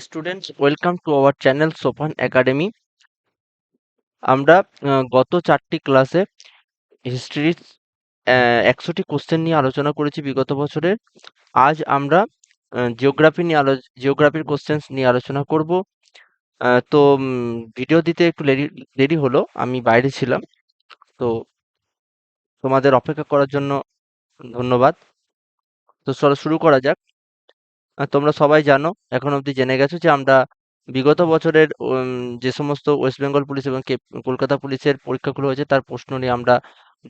Students welcome to our channel Sofan academy আমরা গত চারটি ক্লাসে হিস্ট্রির একশোটি কোশ্চেন নিয়ে আলোচনা করেছি বিগত বছরের আজ আমরা জিওগ্রাফি নিয়ে আলো জিওগ্রাফির কোশ্চেন নিয়ে আলোচনা করব। তো ভিডিও দিতে একটু দেরি দেরি হলো আমি বাইরে ছিলাম। তো তোমাদের অপেক্ষা করার জন্য ধন্যবাদ। তো চলো শুরু করা যাক। তোমরা সবাই জানো, এখন অবধি জেনে গেছো যে আমরা বিগত বছরের যে সমস্ত ওয়েস্ট বেঙ্গল পুলিশ এবং কলকাতা পুলিশের পরীক্ষাগুলো হয়েছে, তার প্রশ্ন নিয়ে আমরা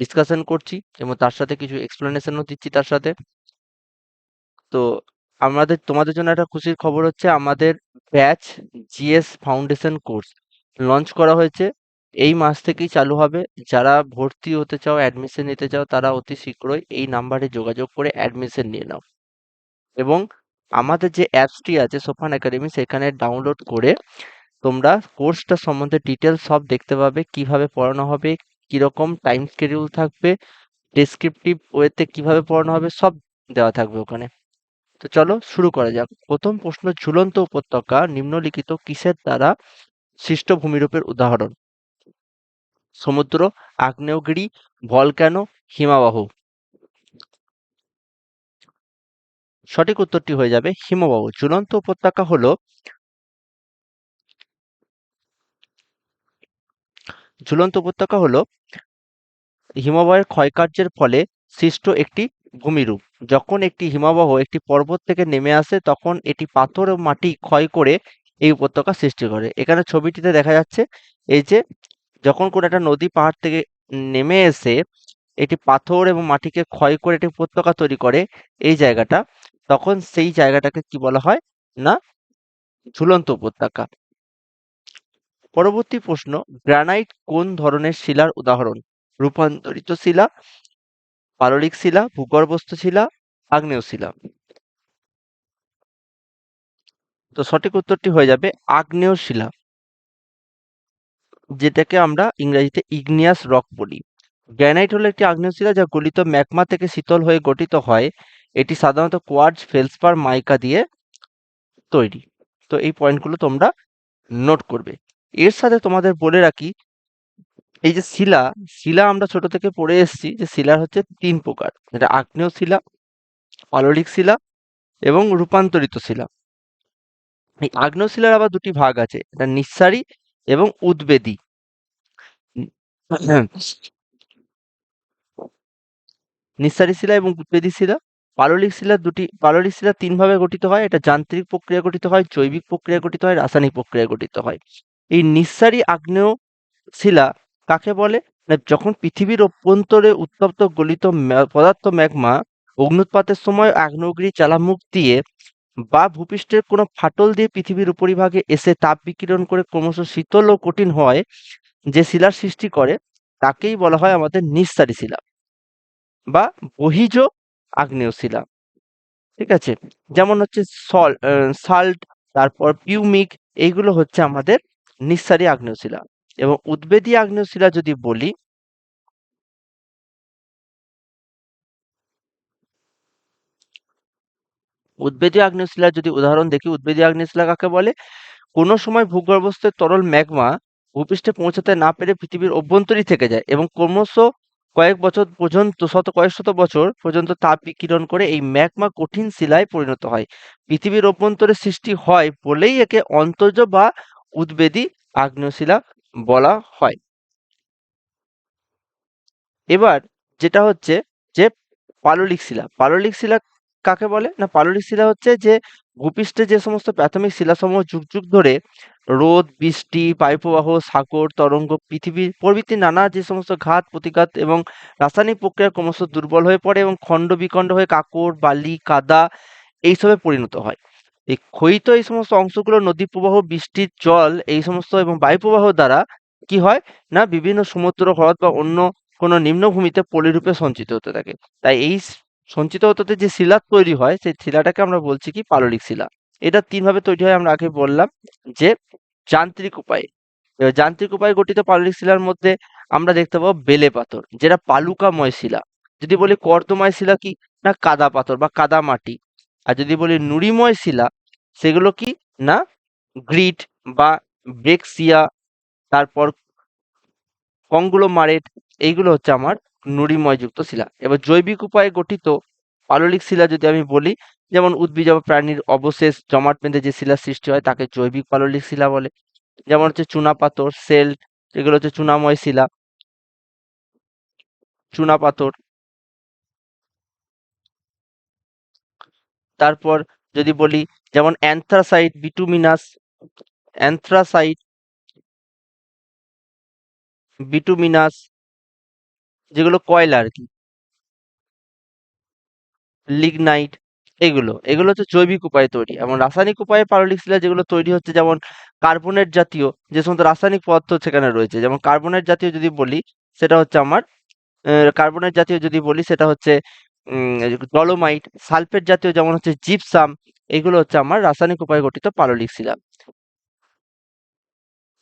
ডিসকাশন করছি এবং তার সাথে কিছু এক্সপ্লেনেশনও দিচ্ছি তার সাথে। তো আমাদের, তোমাদের জন্য একটা খুশির খবর হচ্ছে, আমাদের batch GS foundation course launch করা হয়েছে। এই মাস থেকেই চালু হবে। যারা ভর্তি হতে চাও অ্যাডমিশন নিতে চাও, তারা অতি শীঘ্রই এই নাম্বারে যোগাযোগ করে অ্যাডমিশন নিয়ে নাও। এবং আমাদের যে অ্যাপসটি আছে সোফান একাডেমি, সেখানে ডাউনলোড করে তোমরা কোর্সটা সম্বন্ধে ডিটেলস সব দেখতে পাবে, কীভাবে পড়ানো হবে, কীরকম টাইম স্কেডিউল থাকবে ডেসক্রিপটিভ ওয়েতে কীভাবে পড়ানো হবে, সব দেওয়া থাকবে ওখানে। তো চলো শুরু করা যাক। প্রথম প্রশ্ন, ঝুলন্ত উপত্যকা নিম্নলিখিত কিসের দ্বারা সৃষ্ট ভূমিরূপের উদাহরণ? সমুদ্র, আগ্নেয়গিরি, ভলক্যানো, হিমাবাহ। সঠিক উত্তরটি হয়ে যাবে হিমবাহ। ঝুলন্ত উপত্যকা হলো ঝুলন্ত উপত্যকা হলো হিমবাহের ক্ষয়কার্যের ফলে সৃষ্ট একটি ভূমিরূপ। যখন একটি হিমবাহ একটি পর্বত থেকে নেমে আসে, তখন এটি পাথর ও মাটি ক্ষয় করে এই উপত্যকা সৃষ্টি করে। এখানে ছবিটিতে দেখা যাচ্ছে, এই যে যখন কোনো একটা নদী পাহাড় থেকে নেমে এসে এটি পাথর এবং মাটিকে ক্ষয় করে একটি উপত্যকা তৈরি করে, এই জায়গাটা তখন সেই জায়গাটাকে কি বলা হয় না? ঝুলন্ত উপত্যকা। পরবর্তী প্রশ্ন, গ্রানাইট কোন ধরনের শিলার উদাহরণ? রূপান্তরিত শিলা, পাললিক শিলা, ভূগর্ভস্থ শিলা, আগ্নেয় শিলা? তো সঠিক উত্তরটি হয়ে যাবে আগ্নেয় শিলা। যেটাকে আমরা ইংরেজিতে ইগনিয়াস রক বলি। গ্রানাইট হলো একটি আগ্নেয় শিলা যা গলিত ম্যাগমা থেকে শীতল হয়ে গঠিত হয় এটি সাধারণত কোয়ার্টজ, ফেলসপার, মাইকা দিয়ে তৈরি। তো এই পয়েন্টগুলো তোমরা নোট করবে। এর সাথে তোমাদের বলে রাখি, এই যে শিলা শিলা আমরা ছোট থেকে পড়ে এসেছি যে শিলা হচ্ছে তিন প্রকার। যেটা আগ্নেয় শিলা পাললিক শিলা এবং রূপান্তরিত শিলা। এই আগ্নেয় শিলার আবার দুটি ভাগ আছে, এটা নিঃসারী এবং উদ্বেদী। নিঃসারী শিলা এবং উদ্বেদী শিলা। পাললিক শিলা দুটি, পাললিক শিলা তিন ভাবে গঠিত হয়। এটা যান্ত্রিক প্রক্রিয়া গঠিত হয়, জৈবিক প্রক্রিয়া গঠিত হয়, রাসায়নিক প্রক্রিয়া গঠিত হয়। এই নিঃসারী আগ্নেয় শিলা কাকে বলে? যখন পৃথিবীর অভ্যন্তরে উত্তপ্ত গলিত পদার্থ ম্যাগমা অগ্নুৎপাতের সময় আগ্নেয়গিরি জ্বালামুখ দিয়ে বা ভূপৃষ্ঠের কোনো ফাটল দিয়ে পৃথিবীর উপরিভাগে এসে তাপ বিকিরণ করে ক্রমশ শীতল ও কঠিন হয় যে শিলার সৃষ্টি করে, তাকেই বলা হয় আমাদের নিঃসারী শিলা বা বহিজ আগ্নেয় শিলা। ঠিক আছে? যেমন হচ্ছে সল সাল্ট তারপর পিউমিক এইগুলো হচ্ছে আমাদের নিঃসারী আগ্নেয় শিলা। এবং উদ্বেদী আগ্নেয় শিলা যদি বলি, উদ্বেদী আগ্নেয় শিলার যদি উদাহরণ দেখি, উদ্বেদী আগ্নেয় শিলা কাকে বলে? কোনো সময় ভূগর্ভস্থ তরল ম্যাগমা ভূপৃষ্ঠে পৌঁছাতে না পেরে পৃথিবীর অভ্যন্তরই থেকে যায় এবং ক্রমশ কয়েক বছর পর্যন্ত, শত, কয়েক শত বছর পর্যন্ত তাপ বিকিরণ করে এই ম্যাগমা কঠিন শিলায় পরিণত হয়। পৃথিবীর অভ্যন্তরে সৃষ্টি হয় বলেই একে অন্তর্জ বা উদ্বেদী আগ্নেয় শিলা বলা হয়। এবার যেটা হচ্ছে যে পাললিক শিলা। পাললিক শিলা কাকে বলে? না, পাললিক শিলা হচ্ছে যে ভূপৃষ্ঠে যে সমস্ত প্রাথমিক শিলাসমূহ যুগ যুগ ধরে রোদ, বৃষ্টি, বায়ুপ্রবাহ, সাগর, তরঙ্গ, পৃথিবীর প্রভৃতি নানা যে সমস্ত ঘাত, প্রতিঘাত এবং রাসায়নিক প্রক্রিয়া ক্রমশ দুর্বল হয়ে পড়ে এবং খণ্ড বিখণ্ড হয়ে কাকড়, বালি, কাদা এইসবে পরিণত হয়। এই ক্ষয়িত এই সমস্ত অংশগুলো নদী প্রবাহ, বৃষ্টির জল এই সমস্ত এবং বায়ুপ্রবাহ দ্বারা কি হয় না, বিভিন্ন সমুদ্র, হ্রদ বা অন্য কোনো নিম্নভূমিতে পলিরূপে সঞ্চিত হতে থাকে। তাই এই সঞ্চিত হতে যে শিলা তৈরি হয়, সেই শিলাটাকে আমরা বলছি কি পাললিক শিলা। এটা তিন ভাবে তৈরি হয়, আমরা আগে বললাম যে যান্ত্রিক উপায়ে। যান্ত্রিক উপায়ে গঠিত পাললিক শিলার মধ্যে আমরা দেখতে পাবো বেলে পাথর, যেটা পালুকাময় শিলা। যদি বলি কর্দময় শিলা কি? না কাদা পাথর বা কাদা মাটি। আর যদি বলি নুড়িময় শিলা, সেগুলো কি? না গ্রিট বা ব্রেক্সিয়া, তারপর কংগ্লোমারেট এইগুলো হচ্ছে আমার নুড়িময়যুক্ত শিলা। এবার জৈবিক উপায়ে গঠিত পাললিক শিলা যদি আমি বলি, যেমন উদ্ভিজ প্রাণীর অবশেষ জমাট বেঁধে যে শিলার সৃষ্টি হয়, তাকে জৈবিক পাললিক শিলা বলে। যেমন হচ্ছে চুনাপাথর সেল্ট এগুলো হচ্ছে চুনাময় শিলা। চুনাপাথর তারপর যদি বলি, যেমন অ্যান্থ্রাসাইট, বিটুমিনাস। অ্যানথ্রাসাইট বিটুমিনাস যেগুলো কয়লা আর কি লিগনাইট এগুলো। এগুলো হচ্ছে জৈবিক উপায়ে তৈরি। এবং রাসায়নিক উপায়ে পাললিক শিলা যেগুলো তৈরি হচ্ছে, যেমন কার্বনেট জাতীয়, যে সমস্ত রাসায়নিক পদার্থ সেখানে রয়েছে, যেমন কার্বনেট জাতীয় যদি বলি, সেটা হচ্ছে আমার কার্বনেট জাতীয় যদি বলি, সেটা হচ্ছে ডলোমাইট সালফেট জাতীয় যেমন হচ্ছে জিপসাম এগুলো হচ্ছে আমার রাসায়নিক উপায়ে গঠিত পাললিক শিলা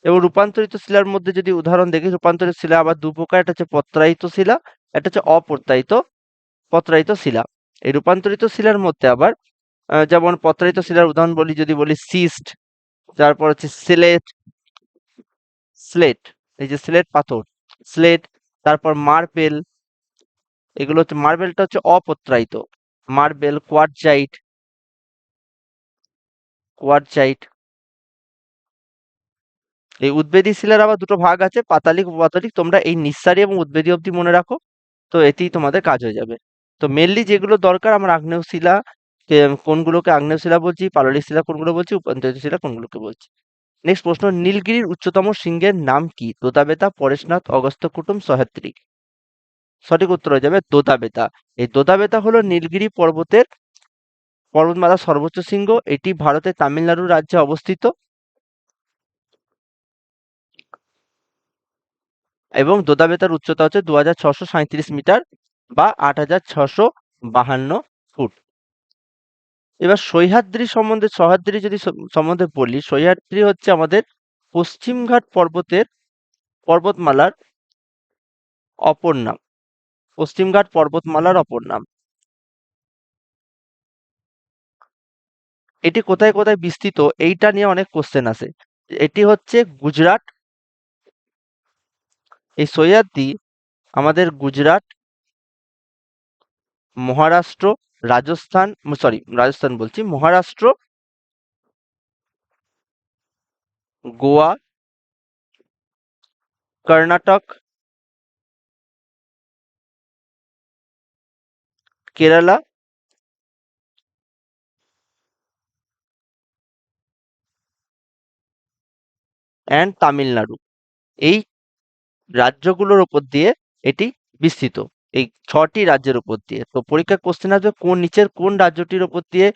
এবং রূপান্তরিত শিলার মধ্যে যদি উদাহরণ দেখি, রূপান্তরিত শিলা আবার দু প্রকার, একটা হচ্ছে পত্রায়িত শিলা, একটা হচ্ছে অপত্রায়িত পত্রায়িত শিলা। এই রূপান্তরিত শিলার মধ্যে আবার যেমন পত্রায়িত শিলার উদাহরণ বলি, যদি বলি সিস্ট, তারপর হচ্ছে সিলেট, স্লেট, এই যে স্লেট পাথর, স্লেট, তারপর মার্বেল, এগুলো হচ্ছে, মার্বেলটা হচ্ছে অপত্রায়িত মার্বেল কোয়ার্টজাইট কোয়ার্টজাইট এই উদ্বেদী শিলার আবার দুটো ভাগ আছে, পাতালিক, উপপাতলিক। তোমরা এই নিঃসারী এবং উদ্বেদী অবধি মনে রাখো, তো এতেই তোমাদের কাজ হয়ে যাবে। তো মেনলি যেগুলো দরকার, আমার আগ্নেয় শিলা কোনগুলোকে আগ্নেয় শিলা বলছি, পাললিক শিলা কোনগুলো বলছি উপান্তরিত শিলা কোনগুলোকে বলছি। নেক্সট প্রশ্ন, নীলগিরির উচ্চতম শৃঙ্গের নাম কি? দোদাবেতা পরেশনাথ অগস্ত্য কুটুম সহ্যাদ্রি। সঠিক উত্তর হয়ে যাবে দোদাবেতা এই দোদাবেতা হলো নীলগিরি পর্বতের পর্বতমালার সর্বোচ্চ শৃঙ্গ। এটি ভারতের তামিলনাড়ু রাজ্যে অবস্থিত। এবং দোদাবেতার উচ্চতা হচ্ছে দু মিটার বা আট ফুট। এবার সহ্যাদ্রি সম্বন্ধে, সহ্যাদ্রি যদি সম্বন্ধে বলি, সহ্যাদ্রি হচ্ছে আমাদের পশ্চিমঘাট পর্বতের পর্বতমালার অপর নাম। পশ্চিমঘাট পর্বতমালার অপর নাম। এটি কোথায় কোথায় বিস্তৃত, এইটা নিয়ে অনেক কোশ্চেন আছে। এটি হচ্ছে গুজরাট এই সহ্যাদ্রি আমাদের গুজরাট, মহারাষ্ট্র, রাজস্থান সরি রাজস্থান বলছি, মহারাষ্ট্র, গোয়া, কর্ণাটক, কেরালা অ্যান্ড তামিলনাড়ু। এই রাজ্যগুলোর উপর দিয়ে এটি বিস্তৃত। এই ছটি রাজ্যের উপর দিয়ে। তো পরীক্ষার কোশ্চেন আসবে, কোন নিচের কোন রাজ্যটির উপর দিয়ে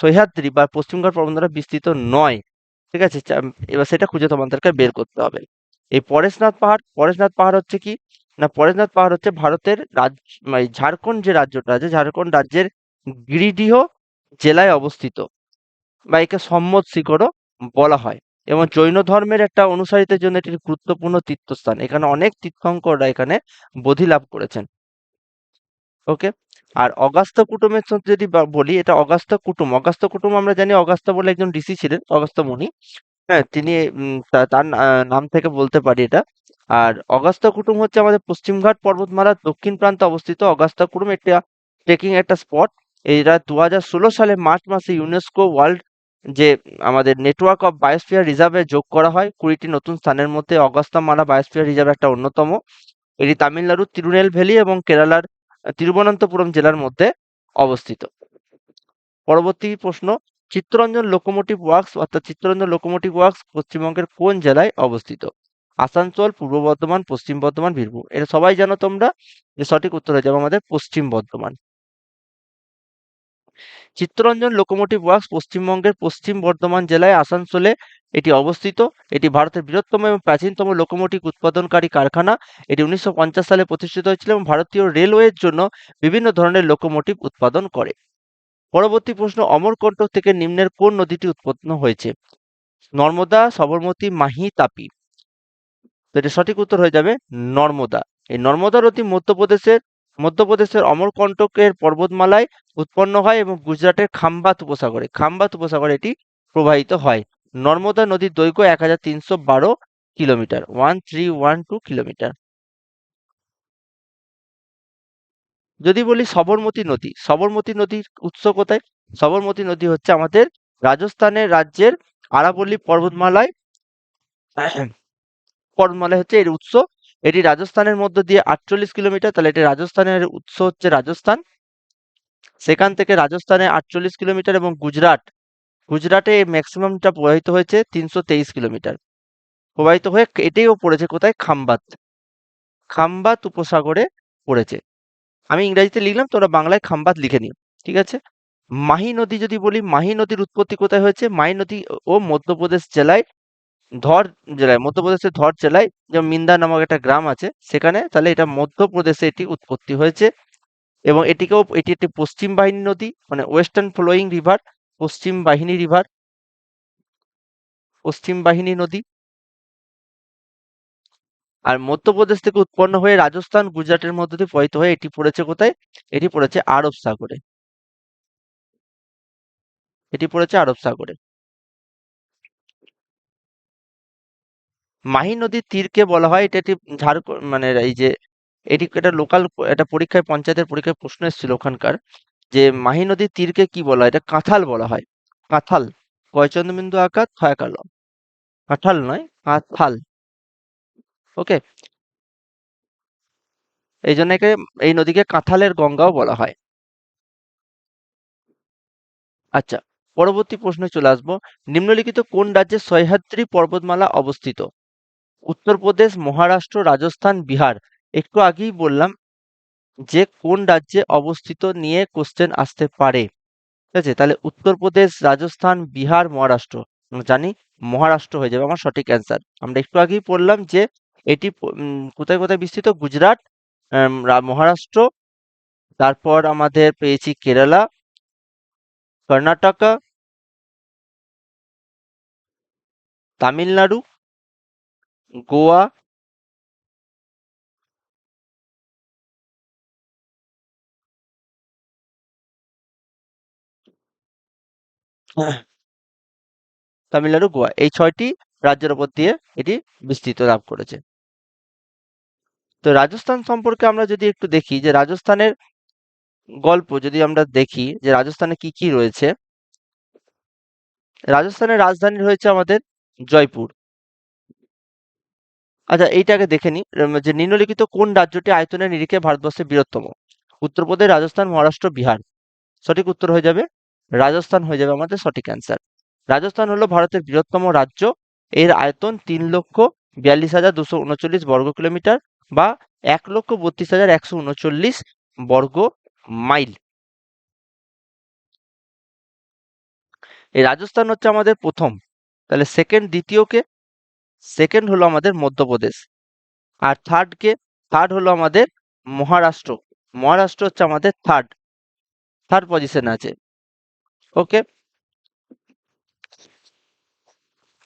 সহ্যাদ্রি বা পশ্চিমঘাট পর্বতমালা বিস্তৃত নয়। ঠিক আছে? এবার সেটা খুঁজে তোমাদেরকে বের করতে হবে। এই পরেশনাথ পাহাড় পরেশনাথ পাহাড় হচ্ছে কি? না, পরেশনাথ পাহাড় হচ্ছে ভারতের রাজ্য মানে ঝাড়খণ্ড যে রাজ্যটা আছে, ঝাড়খণ্ড রাজ্যের গিরিডিহ জেলায় অবস্থিত। বা একে সম্মত শিখরও বলা হয়। এবং জৈন ধর্মের একটা অনুসারীদের জন্য এটি গুরুত্বপূর্ণ তীর্থস্থান। এখানে অনেক তীর্থঙ্কররা এখানে বোধি লাভ করেছেন। ওকে? আর অগাস্ত কুটুমের যদি বলি, এটা অগাস্ত কুটুম। অগাস্ত কুটুম আমরা জানি অগাস্ত বলে একজন ঋষি ছিলেন অগাস্ত্য মুনি। হ্যাঁ তিনি তার নাম থেকে বলতে পারি এটা। আর অগাস্ত কুটুম হচ্ছে আমাদের পশ্চিমঘাট পর্বতমালার দক্ষিণ প্রান্তে অবস্থিত। অগাস্ত কুটুম একটা ট্রেকিং একটা স্পট এরা দু সালে মার্চ মাসে ইউনেস্কো ওয়ার্ল্ড যে আমাদের নেটওয়ার্ক অফ বায়োস্ফিয়ার রিজার্ভে যোগ করা হয়, কুড়িটি নতুন স্থানের মধ্যে অগস্ত্যামালা বায়োস্ফিয়ার রিজার্ভ একটা অন্যতম। এটি তামিলনাড়ুর তিরুনেলভেলি এবং কেরালার তিরুবনন্তপুরম জেলার মধ্যে অবস্থিত। পরবর্তী প্রশ্ন, চিত্তরঞ্জন লোকোমোটিভ ওয়ার্কস অর্থাৎ চিত্তরঞ্জন লোকোমোটিভ ওয়ার্কস পশ্চিমবঙ্গের কোন জেলায় অবস্থিত? আসানসোল, পূর্ব বর্ধমান, পশ্চিম বর্ধমান, বীরভূম। এটা সবাই জানো তোমরা? যে সঠিক উত্তর হয়ে যাবে আমাদের পশ্চিম বর্ধমান। চিত্তরঞ্জন লোকোমোটিভ ওয়ার্কস পশ্চিমবঙ্গের পশ্চিম বর্ধমান জেলায় আসানসোলে এটি অবস্থিত। এটি ভারতের বৃহত্তম এবং প্রাচীনতম লোকোমোটিভ উৎপাদনকারী কারখানা। এটি উনিশশো পঞ্চাশ সালে প্রতিষ্ঠিত হয়েছিল এবং ভারতীয় রেলওয়ের জন্য বিভিন্ন ধরনের লোকোমোটিভ উৎপাদন করে। পরবর্তী প্রশ্ন, অমরকণ্টক থেকে নিম্নের কোন নদীটি উৎপন্ন হয়েছে? নর্মদা, সবরমতী, মাহি, তাপি। তো এটা সঠিক উত্তর হয়ে যাবে নর্মদা। এই নর্মদা নদী মধ্যপ্রদেশের মধ্যপ্রদেশের অমরকণ্টকের পর্বতমালায় উৎপন্ন হয় এবং গুজরাটের খাম্বাত উপসাগরে। খাম্বাত উপসাগরে এটি প্রবাহিত হয়। নর্মদা নদীর দৈর্ঘ্য এক বারো কিলোমিটার। One kilometre. যদি বলি সবরমতী নদী, সবরমতী নদীর উৎস কোথায়? সবরমতী নদী হচ্ছে আমাদের রাজস্থানের রাজ্যের আরাবল্লী পর্বতমালায় পর্বতমালায় হচ্ছে এর উৎস। এটি রাজস্থানের মধ্য দিয়ে আটচল্লিশ কিলোমিটার, তাহলে এটি রাজস্থানের উৎস হচ্ছে রাজস্থান। সেখান থেকে রাজস্থানে আটচল্লিশ কিলোমিটার এবং গুজরাট, গুজরাটে ম্যাক্সিমামটা প্রবাহিত হয়েছে তিনশো তেইশ কিলোমিটার। প্রবাহিত হয়ে এটাইও পড়েছে কোথায়? খাম্বাত। খাম্বাত উপসাগরে পড়েছে। আমি ইংরেজিতে লিখলাম, তোমরা বাংলায় খাম্বাত লিখে নিও, ঠিক আছে? মাহি নদী যদি বলি, মাহি নদীর উৎপত্তি কোথায় হয়েছে? মাহি নদী ও মধ্যপ্রদেশ জেলায় ধর জেলায়, মধ্যপ্রদেশের ধর জেলায় যেমন মিন্দা নামক একটা গ্রাম আছে, সেখানে তাহলে এটা মধ্যপ্রদেশে এটি উৎপত্তি হয়েছে এবং এটিকেও, এটি একটি পশ্চিম বাহিনী নদী মানে ওয়েস্টার্ন ফ্লোয়িং রিভার পশ্চিম বাহিনী রিভার পশ্চিম বাহিনী নদী। আর মধ্যপ্রদেশ থেকে উৎপন্ন হয়ে রাজস্থান, গুজরাটের মধ্য দিয়ে প্রবাহিত হয়ে এটি পড়েছে কোথায়? এটি পড়েছে আরব সাগরে। এটি পড়েছে আরব সাগরে। মাহি নদীর তীরকে বলা হয়, এটা একটি ঝাড়খণ্ড মানে এই যে, এটি একটা লোকাল একটা পরীক্ষায়, পঞ্চায়েতের পরীক্ষায় প্রশ্ন এসেছিল ওখানকার, যে মাহি নদীর তীরকে কি বলা হয়? এটা কাঁথাল বলা হয়। কাঁথাল কয়চন্দ্রবিন্দু আকার থয়াকাল কাঁঠাল নয় কাঁথাল ওকে এই জন্য একে, এই নদীকে কাঁথালের গঙ্গাও বলা হয়। আচ্ছা পরবর্তী প্রশ্নে চলে আসব। নিম্নলিখিত কোন রাজ্যে সহ্যাদ্রি পর্বতমালা অবস্থিত? উত্তরপ্রদেশ, মহারাষ্ট্র, রাজস্থান, বিহার। একটু আগেই বললাম যে কোন রাজ্যে অবস্থিত নিয়ে কোশ্চেন আসতে পারে। ঠিক আছে? তাহলে উত্তরপ্রদেশ, রাজস্থান, বিহার, মহারাষ্ট্র। জানি মহারাষ্ট্র হয়ে যাবে। আমার সঠিক অ্যান্সার আমরা একটু আগেই পড়লাম যে এটি কোথায় কোথায় বিস্তৃত? গুজরাট মহারাষ্ট্র, তারপর আমাদের পেয়েছি কেরালা, কর্ণাটকা, তামিলনাড়ু গোয়া তামিলনাড়ু, গোয়া। এই ছয়টি রাজ্যের উপর দিয়ে এটি বিস্তৃত লাভ করেছে। তো রাজস্থান সম্পর্কে আমরা যদি একটু দেখি, যে রাজস্থানের গল্প যদি আমরা দেখি, যে রাজস্থানে কি কি রয়েছে? রাজস্থানের রাজধানী রয়েছে আমাদের জয়পুর। আচ্ছা এইটাকে দেখে নি উম, যে নিম্নলিখিত কোন রাজ্যটি আয়তনের নিরিখে ভারতবর্ষের বৃহত্তম? উত্তরপ্রদেশ রাজস্থান মহারাষ্ট্র বিহার। সঠিক উত্তর হয়ে যাবে? রাজস্থান হয়ে যাবে আমাদের সঠিক অ্যান্সার রাজস্থান হলো ভারতের বৃহত্তম রাজ্য। এর আয়তন তিন লক্ষ বিয়াল্লিশ হাজার দুশো উনচল্লিশ বর্গ কিলোমিটার বা এক লক্ষ বত্রিশ হাজার একশো উনচল্লিশ বর্গ মাইল। এই রাজস্থান হচ্ছে আমাদের প্রথম। তাহলে সেকেন্ড দ্বিতীয়কে সেকেন্ড হলো আমাদের মধ্যপ্রদেশ। আর থার্ড কে থার্ড হলো আমাদের মহারাষ্ট্র। মহারাষ্ট্র হচ্ছে আমাদের থার্ড থার্ড পজিশন আছে। ওকে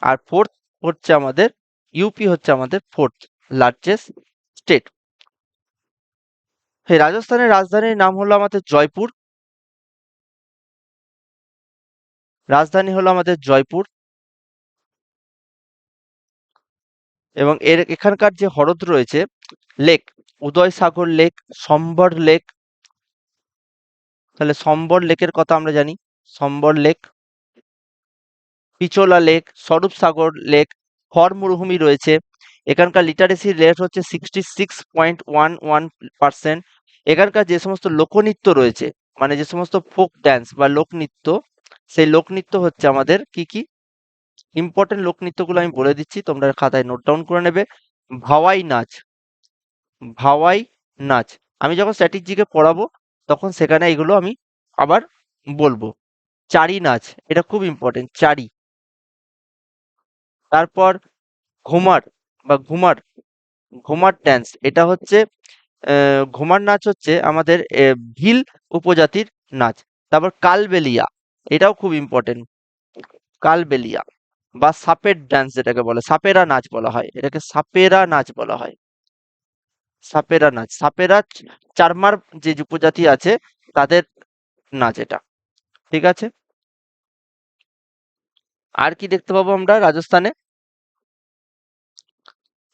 আর ফোর্থ হচ্ছে আমাদের ইউপি হচ্ছে আমাদের ফোর্থ লার্জেস্ট স্টেট রাজস্থানের রাজধানীর নাম হলো আমাদের জয়পুর। রাজধানী হলো আমাদের জয়পুর। এবং এর এখানকার যে হ্রদ রয়েছে lake Udai Sagar lake Sambhar lake তাহলে সম্বর লেকের কথা আমরা জানি। সম্বর লেক পিচোলা লেক স্বরূপ সাগর লেক হর মরুভূমি রয়েছে। এখানকার লিটারেসি রেট হচ্ছে sixty six point one one percent এখানকার যে সমস্ত লোকনৃত্য রয়েছে মানে যে সমস্ত ফোক ড্যান্স বা লোকনৃত্য, সেই লোকনৃত্য হচ্ছে আমাদের কি কি? ইম্পর্টেন্ট লোকনৃত্যগুলো আমি বলে দিচ্ছি, তোমরা খাতায় নোট ডাউন করে নেবে। ভাওয়াই নাচ। ভাওয়াই নাচ। আমি যখন স্ট্র্যাটেজিকে পড়াবো, তখন সেখানে এগুলো আমি আবার বলব। চারি নাচ, এটা খুব ইম্পর্টেন্ট চারি। তারপর ঘুমার বা ঘুমার ঘুমার ড্যান্স এটা হচ্ছে ঘুমার নাচ হচ্ছে আমাদের ভিল উপজাতির নাচ। তারপর কালবেলিয়া, এটাও খুব ইম্পর্টেন্ট কালবেলিয়া। বা সাপের ড্যান্স যেটাকে বলে, সাপেরা নাচ বলা হয়। এটাকে সাপেরা নাচ বলা হয়। সাপেরা নাচ, সাপেরা চারমার যে উপজাতি আছে, তাদের নাচ এটা। ঠিক আছে? আর কি দেখতে পাবো আমরা রাজস্থানে?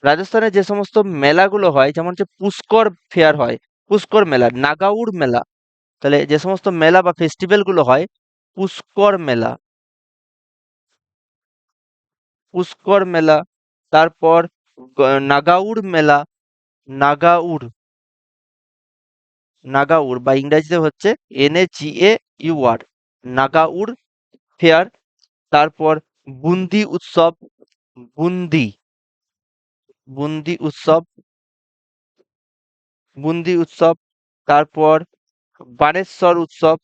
রাজস্থানে যে সমস্ত মেলাগুলো হয়, যেমন হচ্ছে পুষ্কর ফেয়ার হয়, পুষ্কর মেলা নাগাউর মেলা, তাহলে যে সমস্ত মেলা বা ফেস্টিভ্যালগুলো হয়, পুষ্কর মেলা। পুষ্কর মেলা, তারপর নাগাউর মেলা নাগাউর নাগাউর বা ইংরেজিতে হচ্ছে N G A U R Nagaur fair, তারপর বুন্দি উৎসব, বুন্দি বুন্দি উৎসব বুন্দি উৎসব, তারপর বানেশ্বর উৎসব,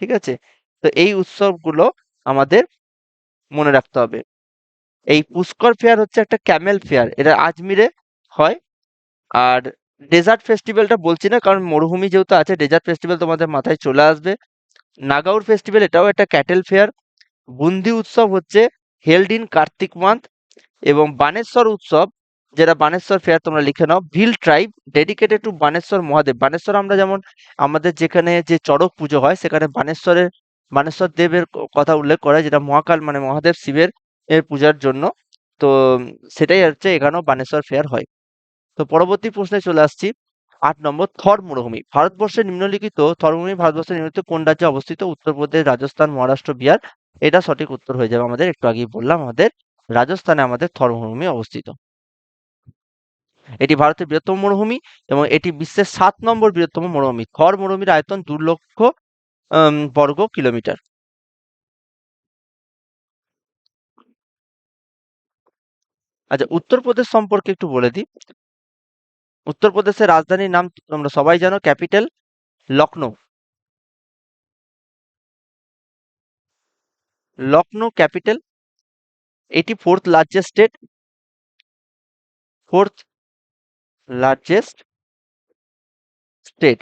ঠিক আছে? তো এই উৎসবগুলো আমাদের মনে রাখতে হবে। এই পুষ্কর ফেয়ার হচ্ছে একটা ক্যামেল ফেয়ার। এটা আজমিরে হয়। আর ডেজার্ট ফেস্টিভ্যালটা বলছি না, কারণ মরুভূমি যেহেতু আছে, ডেজার্ট ফেস্টিভ্যাল তোমাদের মাথায় চলে আসবে। নাগাউর ফেস্টিভ্যাল, এটাও একটা ক্যাটেল ফেয়ার। বুন্দি উৎসব হচ্ছে হেল্ড ইন কার্তিক মান্থ এবং বানেশ্বর উৎসব। যেটা বানেশ্বর ফেয়ার তোমরা লিখে নাও। Bhil tribe dedicated to Baneshwar Mahadev. Baneshwar আমরা যেমন, আমাদের যেখানে যে চড়ক পুজো হয়, সেখানে বানেশ্বরের, বানেশ্বর দেবের কথা উল্লেখ করা যেটা মহাকাল মানে মহাদেব শিবের। এর পূজার জন্য। তো সেটাই হচ্ছে এখানেও বানেশ্বর ফেয়ার হয়। তো পরবর্তী প্রশ্নে চলে আসছি। আট নম্বর, থর মরুভূমি। ভারতবর্ষের নিম্নলিখিত থর মরুভূমি ভারতবর্ষের নিম্নলিখিত কোন রাজ্যে অবস্থিত উত্তরপ্রদেশ রাজস্থান, মহারাষ্ট্র, বিহার। এটা সঠিক উত্তর হয়ে যাবে আমাদের। একটু আগেই বললাম, আমাদের রাজস্থানে আমাদের থর মরুভূমি অবস্থিত। এটি ভারতের বৃহত্তম মরুভূমি এবং এটি বিশ্বের সাত নম্বর বৃহত্তম মরুভূমি। থর মরুভূমির আয়তন দু লক্ষ বর্গ কিলোমিটার। আচ্ছা উত্তরপ্রদেশ সম্পর্কে একটু বলে দিই। উত্তরপ্রদেশের রাজধানীর নাম তোমরা সবাই জানো, ক্যাপিটাল লখনৌ লখনৌ ক্যাপিটাল, এটি fourth largest state. Fourth largest state.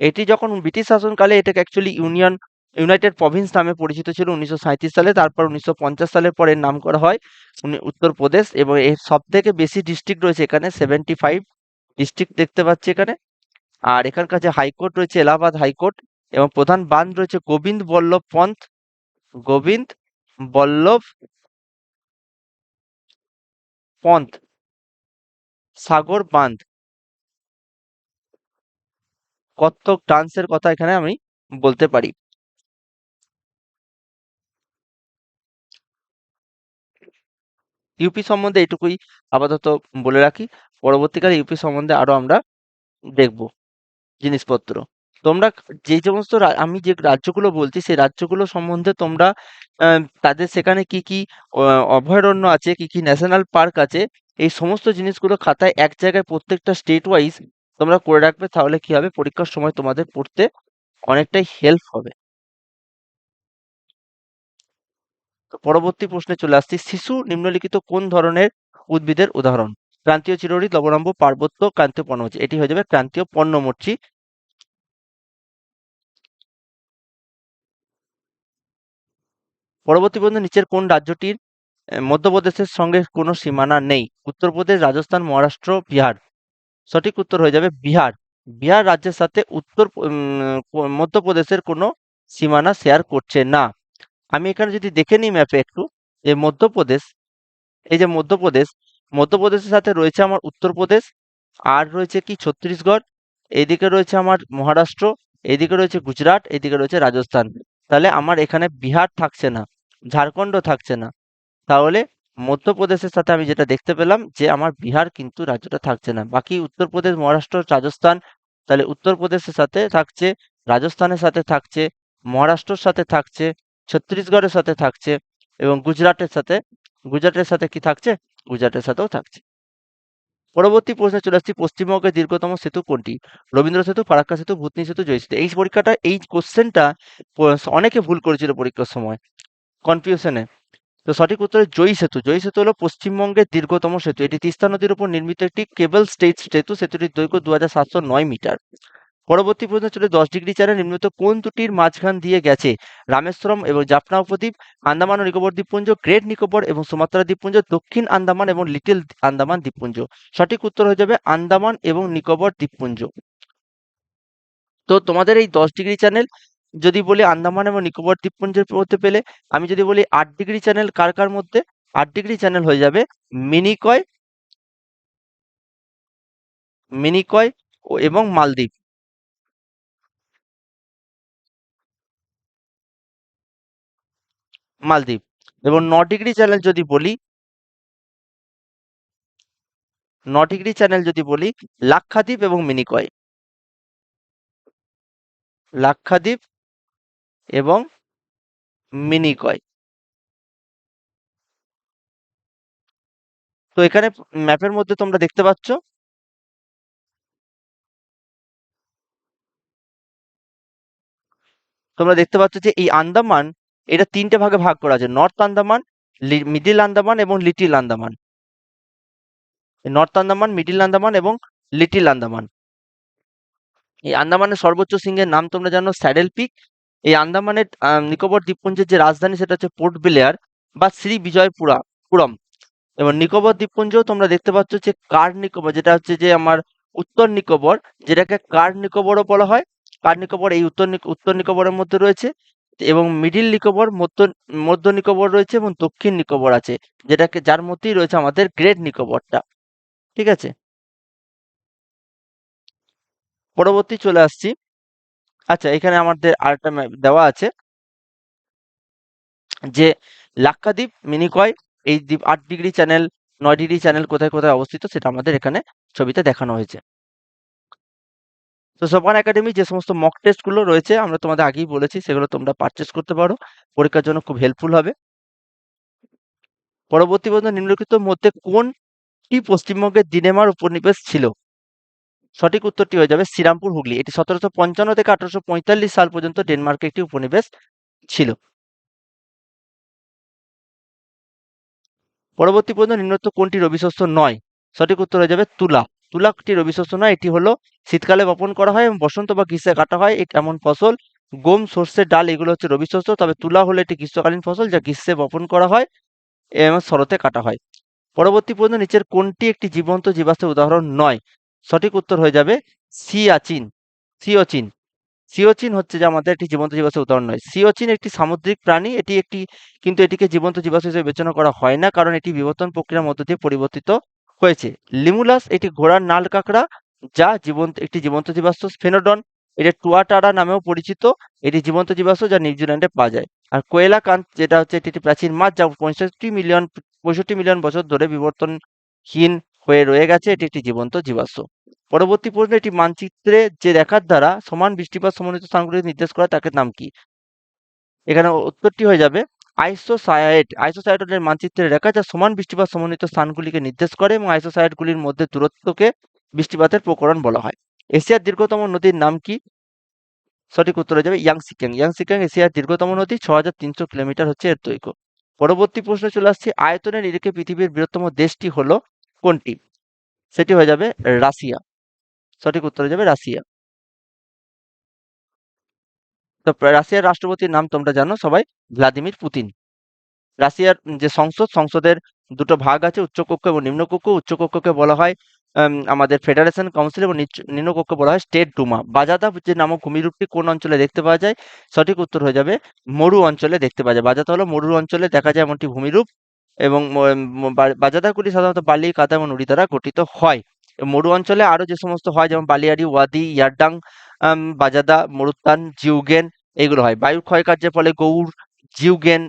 এটি যখন ব্রিটিশ শাসনকালে এটাকে অ্যাকচুয়ালি ইউনিয়ন ইউনাইটেড প্রভিন্স নামে পরিচিত ছিল উনিশশো সাঁইত্রিশ সালে, তারপর উনিশশো পঞ্চাশ সালের পরে নাম করা হয় উত্তরপ্রদেশ এবং এর সব থেকে বেশি ডিস্ট্রিক্ট রয়েছে এখানে সেভেন্টি ফাইভ ডিস্ট্রিক্ট দেখতে পাচ্ছি এখানে। আর এখানকার যে হাইকোর্ট রয়েছে, এলাহাবাদ হাইকোর্ট এবং প্রধান বাঁধ রয়েছে গোবিন্দ বল্লভ পন্থ, গোবিন্দ বল্লভ পন্থ, সাগর বাঁধ। কত্থক ডান্সের কথা এখানে আমি বলতে পারি। ইউপি সম্বন্ধে এটুকুই আপাতত বলে রাখি। পরবর্তীকালে ইউপি সম্বন্ধে আরও আমরা দেখব জিনিসপত্র। তোমরা যে সমস্ত আমি যে রাজ্যগুলো বলছি, সেই রাজ্যগুলো সম্বন্ধে তোমরা তাদের সেখানে কি কি অভয়ারণ্য আছে, কি কি ন্যাশনাল পার্ক আছে, এই সমস্ত জিনিসগুলো খাতায় এক জায়গায় প্রত্যেকটা স্টেট ওয়াইজ তোমরা করে রাখবে, তাহলে কি হবে? পরীক্ষার সময় তোমাদের পড়তে অনেকটাই হেল্প হবে। পরবর্তী প্রশ্নে চলে আসছি, শিশু নিম্নলিখিত কোন ধরনের উদ্ভিদের উদাহরণ? ক্রান্তীয় চিরহরিৎ লবণাম্ব, পার্বত্য, ক্রান্তীয় পর্ণমোচী, এটি হয়ে যাবে ক্রান্তীয় পর্ণমোচী। পরবর্তী প্রশ্ন নিচের কোন রাজ্যটির মধ্যপ্রদেশের সঙ্গে কোনো সীমানা নেই? উত্তরপ্রদেশ, রাজস্থান, মহারাষ্ট্র, বিহার। সঠিক উত্তর হয়ে যাবে বিহার। বিহার রাজ্যের সাথে উত্তর মধ্যপ্রদেশের কোনো সীমানা শেয়ার করছে না। আমি এখানে যদি দেখে নিই ম্যাপে একটু, যে মধ্যপ্রদেশ, এই যে মধ্যপ্রদেশ, মধ্যপ্রদেশের সাথে রয়েছে আমার উত্তরপ্রদেশ, আর রয়েছে কি ছত্তিশগড় এদিকে রয়েছে আমার মহারাষ্ট্র এদিকে রয়েছে গুজরাট এদিকে রয়েছে রাজস্থান। তাহলে আমার এখানে বিহার থাকছে না ঝাড়খণ্ডও থাকছে না। তাহলে মধ্যপ্রদেশের সাথে আমি যেটা দেখতে পেলাম, যে আমার বিহার কিন্তু রাজ্যটা থাকছে না। বাকি উত্তরপ্রদেশ, মহারাষ্ট্র, রাজস্থান, তাহলে উত্তরপ্রদেশের সাথে থাকছে, রাজস্থানের সাথে থাকছে, মহারাষ্ট্রের সাথে থাকছে ছত্তিশগড়ের সাথে থাকছে এবং গুজরাটের সাথে গুজরাটের সাথে কি থাকছে? গুজরাটের সাথেও থাকছে। পরবর্তী প্রশ্নে চলে আসছি, পশ্চিমবঙ্গের দীর্ঘতম সেতু কোনটি? রবীন্দ্র সেতু, ফারাক্কা সেতু, ভূতনি সেতু, জয় সেতু। এই পরীক্ষাটা, এই কোশ্চেনটা অনেকে ভুল করেছিল পরীক্ষার সময়। কনফিউশনে। তো সঠিক উত্তর জয়ী সেতু। জয়ী সেতু হলো পশ্চিমবঙ্গের দীর্ঘতম সেতু। এটি তিস্তা নদীর উপর নির্মিত একটি কেবল স্টেজ সেতু। সেতুটির দৈর্ঘ্য দু হাজার সাতশো নয় মিটার। পরবর্তী প্রশ্ন চলে দশ ডিগ্রি চারে নির্মিত কোন দুটির মাঝখান দিয়ে গেছে? রামেশ্বরম এবং জাফনা উপদ্বীপ আন্দামান ও নিকোবর দ্বীপপুঞ্জ, গ্রেট নিকোবর এবং সুমাত্রা দ্বীপপুঞ্জ, দক্ষিণ আন্দামান এবং লিটল আন্দামান দ্বীপপুঞ্জ। সঠিক উত্তর হয়ে যাবে আন্দামান এবং নিকোবর দ্বীপপুঞ্জ। তো তোমাদের এই দশ ডিগ্রি চ্যানেল যদি বলি আন্দামান এবং নিকোবর দ্বীপপুঞ্জের মধ্যে পেলে, আমি যদি বলি আট ডিগ্রি চ্যানেল কার কার মধ্যে? আট ডিগ্রি চ্যানেল হয়ে যাবে মিনিকয় মিনিকয় এবং মালদ্বীপ। মালদ্বীপ। এবং ন ডিগ্রি চ্যানেল যদি বলি ন ডিগ্রি চ্যানেল যদি বলি, লাক্ষাদ্বীপ এবং মিনিকয়। লাক্ষাদ্বীপ এবং মিনিকয়। তো এখানে ম্যাপের মধ্যে তোমরা দেখতে পাচ্ছ, তোমরা দেখতে পাচ্ছ যে এই আন্দামান এটা তিনটে ভাগে ভাগ করা আছে নর্থ আন্দামান মিডিল আন্দামান এবং little Andaman north Andaman middle Andaman এবং লিটিল আন্দামান এই আন্দামানের সর্বোচ্চ সিংহের নাম তোমরা জানো স্যাডেল পিক। এই আন্দামানের নিকোবর দ্বীপপুঞ্জের যে রাজধানী সেটা হচ্ছে পোর্ট ব্লেয়ার বা শ্রী বিজয়পুরা, পুরম। এবং নিকোবর দ্বীপপুঞ্জও তোমরা দেখতে পাচ্ছ যে কার নিকোবর, যেটা হচ্ছে যে আমার উত্তর নিকোবর, যেটাকে কার নিকোবরও বলা হয়। কার নিকোবর এই উত্তর উত্তর নিকোবরের মধ্যে রয়েছে। এবং মিডিল নিকোবর, মধ্য মধ্য নিকোবর রয়েছে এবং দক্ষিণ নিকোবর আছে, যেটাকে, যার মধ্যেই রয়েছে আমাদের গ্রেট নিকোবরটা। ঠিক আছে? পরবর্তী চলে আসছি। আচ্ছা এখানে আমাদের আরেকটা দেওয়া আছে। যে লাক্ষাদ্বীপ, মিনিকয়, এই দ্বীপ আট ডিগ্রি চ্যানেল নয় ডিগ্রি চ্যানেল কোথায় কোথায় অবস্থিত, সেটা আমাদের এখানে ছবিতে দেখানো হয়েছে। তো সোপান একাডেমি যে সমস্ত মক টেস্টগুলো রয়েছে, আমরা তোমাদের আগেই বলেছি, সেগুলো তোমরা পারচেস করতে পারো। পরীক্ষার জন্য খুব হেল্পফুল হবে। পরবর্তী পর্যন্ত নিম্নলিখিত মধ্যে কোনটি পশ্চিমবঙ্গের দিনেমার উপনিবেশ ছিল? সঠিক উত্তরটি হয়ে যাবে শ্রীরামপুর হুগলি। এটি সতেরোশো পঞ্চান্ন থেকে আঠারোশো পঁয়তাল্লিশ সাল পর্যন্ত ডেনমার্কে একটি উপনিবেশ ছিল। পরবর্তী পর্যন্ত নিম্নোক্ত কোনটি রবি শস্য নয়? সঠিক উত্তর হয়ে যাবে তুলা। তুলা একটি রবি শস্য নয়, এটি হলো শীতকালে বপন করা হয় এবং বসন্ত বা গ্রীষ্মে কাটা হয়। এমন ফসল? গম, সর্ষে, ডাল, এগুলো হচ্ছে রবি শস্য তবে তুলা হলো একটি গ্রীষ্মকালীন ফসল যা গ্রীষ্মে বপন করা হয় এবং শরতে কাটা হয়। পরবর্তী পর্যন্ত নিচের কোনটি একটি জীবন্ত জীবাশ্মের উদাহরণ নয়? সঠিক উত্তর হয়ে যাবে সিয়াচিন। সিওচিন। সিওচিন হচ্ছে যে আমাদের একটি জীবন্ত জীবাশ্মের উদাহরণ নয়। সিওচিন একটি সামুদ্রিক প্রাণী। এটি একটি, কিন্তু এটিকে জীবন্ত জীবাশ্ম হিসেবে বিবেচনা করা হয় না, কারণ এটি বিবর্তন প্রক্রিয়ার মধ্য দিয়ে পরিবর্তিত হয়েছে। লিমুলাস এটি ঘোড়ার নাল কাঁকড়া যা জীবন্ত, একটি জীবন্ত জীবাশ্ম ফেনোডন। এটা টুয়াটারা নামেও পরিচিত। এটি জীবন্ত জীবাশ্ম যা নিউজিল্যান্ডে পাওয়া যায়। আর কোয়েলা কান্ত যেটা হচ্ছে এটি একটি প্রাচীন মাছ যা পঁয়ষট্টি মিলিয়ন পঁয়ষট্টি মিলিয়ন বছর ধরে বিবর্তনহীন হয়ে রয়ে গেছে। এটি একটি জীবন্ত জীবাশ্ম। পরবর্তী প্রশ্ন এটি মানচিত্রে যে রেখার দ্বারা সমান বৃষ্টিপাত সমন্বিত স্থানগুলি নির্দেশ করা, তাকে নাম কি? এখানে উত্তরটি হয়ে যাবে। আইসোসায়াইট আইসোসায়াইটের মানচিত্রে রেখা যা সমান বৃষ্টিপাত সমন্বিত স্থানগুলিকে নির্দেশ করে এবং আইসোসায়াইটগুলির মধ্যে দূরত্বকে বৃষ্টিপাতের প্রকরণ বলা হয়। এশিয়ার দীর্ঘতম নদীর নাম কি? সঠিক উত্তর যাবে ইয়াংসিকিয়াং ইয়াংসিকিয়াং এশিয়ার দীর্ঘতম নদী ছ হাজার তিনশো কিলোমিটার হচ্ছে এর দৈর্ঘ্য। পরবর্তী প্রশ্ন চলে আসছে, আয়তনের নিরিখে পৃথিবীর বৃহত্তম দেশটি হলো কোনটি? সেটি হয়ে যাবে রাশিয়া। সঠিক উত্তর যাবে রাশিয়া। তো রাশিয়ার রাষ্ট্রপতির নাম তোমরা জানো সবাই? Vladimir Putin. রাশিয়ার যে সংসদ, সংসদের দুটো ভাগ আছে উচ্চকক্ষ এবং নিম্নকক্ষ উচ্চকক্ষকে বলা হয় আমাদের ফেডারেশন কাউন্সিল এবং নিম্নকক্ষ বলা হয় স্টেট ডুমা। বাজাদা যে নামক ভূমিরূপটি কোন অঞ্চলে দেখতে পাওয়া যায়? সঠিক উত্তর হয়ে যাবে, মরু অঞ্চলে দেখতে পাওয়া যায়। বাজাদা হলো মরু অঞ্চলে দেখা যায় এমনটি ভূমিরূপ এবং বাজাদাগুলি সাধারণত বালি, কাদা এবং নুড়ি দ্বারা গঠিত হয়। মরু অঞ্চলে আরও যে সমস্ত হয়, যেমন বালিয়াড়ি, ওয়াদি, ইয়ারডাং বাজাদা মরুত্তান, জিউগেন এগুলো হয়। বায়ু ক্ষয়কার্যের ফলে গৌড়, জিউগেন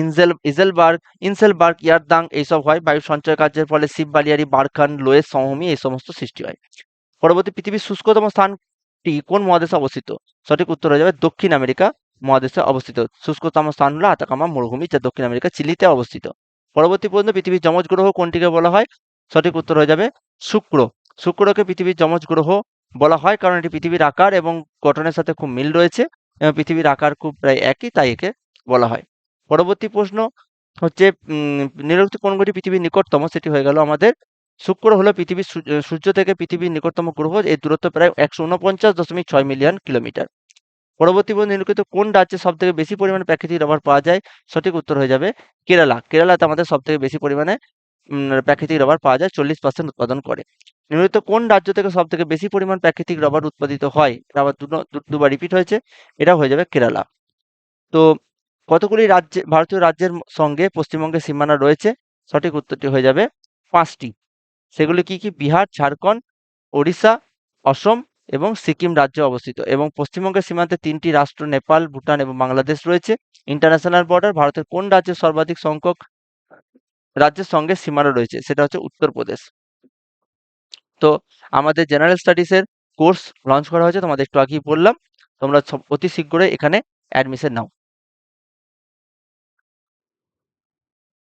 ইনজেল, ইজেলবার্গ, ইনসেলবার্গ, ইয়ারদাং এইসব হয়। বায়ু সঞ্চয় কার্যের ফলে শিব বালিয়ারি, বারখান লোয়েস সমভূমি এই সমস্ত সৃষ্টি হয়। পরবর্তী পৃথিবীর শুষ্কতম স্থানটি কোন মহাদেশে অবস্থিত? সঠিক উত্তর হয়ে যাবে দক্ষিণ আমেরিকা মহাদেশে অবস্থিত। শুষ্কতম স্থান হলো আতাকামা মরুভূমি, যা দক্ষিণ আমেরিকা, চিলিতে অবস্থিত। পরবর্তী পর্যন্ত পৃথিবীর যমজ গ্রহ কোনটিকে বলা হয়? সঠিক উত্তর হয়ে যাবে শুক্র। শুক্রকে পৃথিবীর যমজ গ্রহ বলা হয় কারণ এটি পৃথিবীর আকার এবং গঠনের সাথে খুব মিল রয়েছে। পৃথিবীর আকার খুব প্রায় একই তাই একে বলা হয়। পরবর্তী প্রশ্ন হচ্ছে উম, নিম্নলিখিত কোনগুলি পৃথিবীর নিকটতম সেটি হয়ে গেল আমাদের শুক্র হলো পৃথিবীর সূর্য থেকে পৃথিবীর নিকটতম গ্রহ এর দূরত্ব প্রায় একশো উনপঞ্চাশ দশমিক ছয় মিলিয়ন কিলোমিটার। পরবর্তী নিম্নলিখিত কোন রাজ্যে সব থেকে বেশি পরিমাণে প্রাকৃতিক রাবার পাওয়া যায়? সঠিক উত্তর হয়ে যাবে কেরালা। কেরালাতে আমাদের সব থেকে বেশি পরিমাণে প্রাকৃতিক রাবার পাওয়া যায় চল্লিশ পার্সেন্ট উৎপাদন করে। নিম্নলিখিত কোন রাজ্য থেকে সব থেকে বেশি পরিমাণ প্রাকৃতিক রবার উৎপাদিত হয়? এটা আবার দুবার রিপিট হয়েছে। এটা হয়ে যাবে কেরালা। তো কতগুলি রাজ্যে, ভারতীয় রাজ্যের সঙ্গে পশ্চিমবঙ্গের সীমানা রয়েছে? সঠিক উত্তরটি হয়ে যাবে পাঁচটি। সেগুলি কি কি? বিহার, ঝাড়খণ্ড, ওড়িশা, অসম এবং সিকিম রাজ্যে অবস্থিত এবং পশ্চিমবঙ্গের সীমান্তে তিনটি রাষ্ট্র নেপাল, ভুটান এবং বাংলাদেশ রয়েছে। ইন্টারন্যাশনাল বর্ডার ভারতের কোন রাজ্যের সর্বাধিক সংখ্যক রাজ্যের সঙ্গে সীমানা রয়েছে? সেটা হচ্ছে উত্তরপ্রদেশ। তো আমাদের জেনারেল স্টাডিজের কোর্স লঞ্চ করা হয়েছে তোমাদের একটু আগেই বললাম। তোমরা অতি শীঘ্রই এখানে অ্যাডমিশন নাও।